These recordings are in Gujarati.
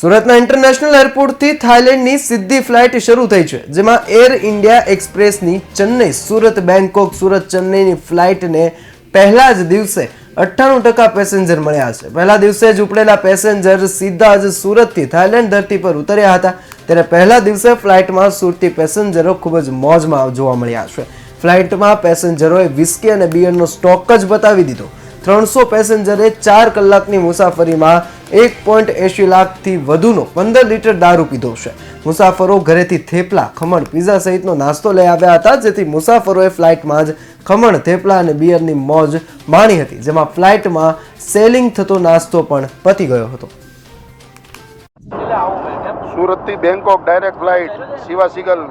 સુરતના ઇન્ટરનેશનલ એરપોર્ટથી થાઇલેન્ડની સીધી ફ્લાઇટ શરૂ થઈ છે, જેમાં એર ઇન્ડિયા એક્સપ્રેસની ચેન્નઈ, સુરત બેંકોક સુરત, ચેન્નઈની ફ્લાઇટને પહેલા જ દિવસે અઠ્ઠાણું ટકા પેસેન્જર મળ્યા છે. પહેલા દિવસે જ ઉપડેલા પેસેન્જર સીધા જ સુરતથી થાઇલેન્ડ ધરતી પર ઉતર્યા હતા. ત્યારે પહેલા દિવસે ફ્લાઇટમાં સુરતી પેસેન્જરો ખૂબ જ મોજમાં જોવા મળ્યા છે. ફ્લાઇટમાં પેસેન્જરોએ વિસ્કી અને બિયરનો સ્ટોક જ બતાવી દીધો. ત્રણસો પેસેન્જરે ચાર કલાકની મુસાફરીમાં એક પોઈન્ટ એંશી લાખથી વધુનો પંદર લીટર દારૂ પીધો છે. મુસાફરો ઘરેથી થેપલા, ખમણ, પીઝા સહિતનો નાસ્તો લઈ આવ્યા હતા, જેથી મુસાફરોએ ફ્લાઇટમાં જ ખમણ, થેપલા અને બિયરની મોજ માણી હતી, જેમાં ફ્લાઇટમાં સેલિંગ થતો નાસ્તો પણ પતી ગયો હતો. સુરતથી બેંકોક ડાયરેક્ટ ફ્લાઇટ, શિવા સિગલ.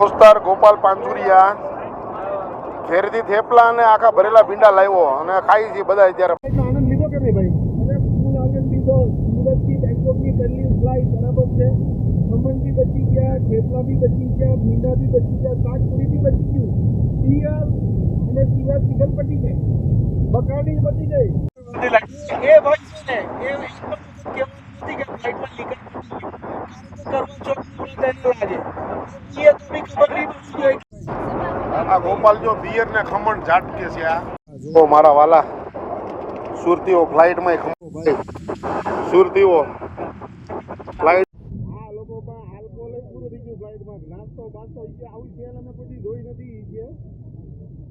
દોસ્તાર ગોપાલ પાંજુરિયા ઘેરથી થેપલા અને આખા ભરેલા ભીંડા લાવ્યો અને ખાઈ છે બધા અત્યારે ફ્લાઇટનો આનંદ લીધો કે નહીં ભાઈ અરે લીધો સુરતથી બેંકોકની પહેલી ફ્લાઇટ બરાબર છે. ખમણ બી બચી ગયા થેપલા બી બચી ગયા ભીંડા બી બચી ગયા શાકપુરી બી બચી ગયું. પિયર અને પિયર ચિકન પટી ગઈ. બકાડી બચી ગઈ. એ ભાઈ ને એ કેવું નથી કે ફ્લાઇટમાં લીકેજ કરવું ચોખ્ખું તેને લાગે એ તો બી ખબર નહીં પડતી આ ગોપાલ જો બિયર ને ખમણ ઝાટકે છે આ. જો મારા વાલા. સુરતીઓ ફ્લાઇટમાં ભાઈ સુરતીઓ ફ્લાઇટ આ લોકો પણ આલ્કોહોલ પૂરું થઈ ગયું ફ્લાઇટમાં નાસ્તો બાસ્તો ઈ કે આવી ફેલ અમે પછી જોઈ નથી ઈ કે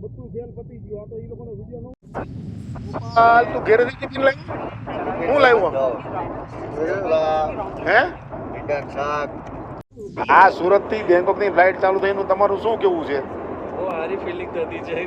બધું ફેલ પતી ગયું. આ તો ઈ લોકોને વીડિયો નો ગોપાલ તું ઘેરેથી ટિફિન લાવ્યો હું લાવ્યો હે? આ સુરતથી બેંકોકની ફ્લાઇટ ચાલુ થઈને તમારું શું કેવું છે? બહુ હારી ફિલિંગ થતી છે.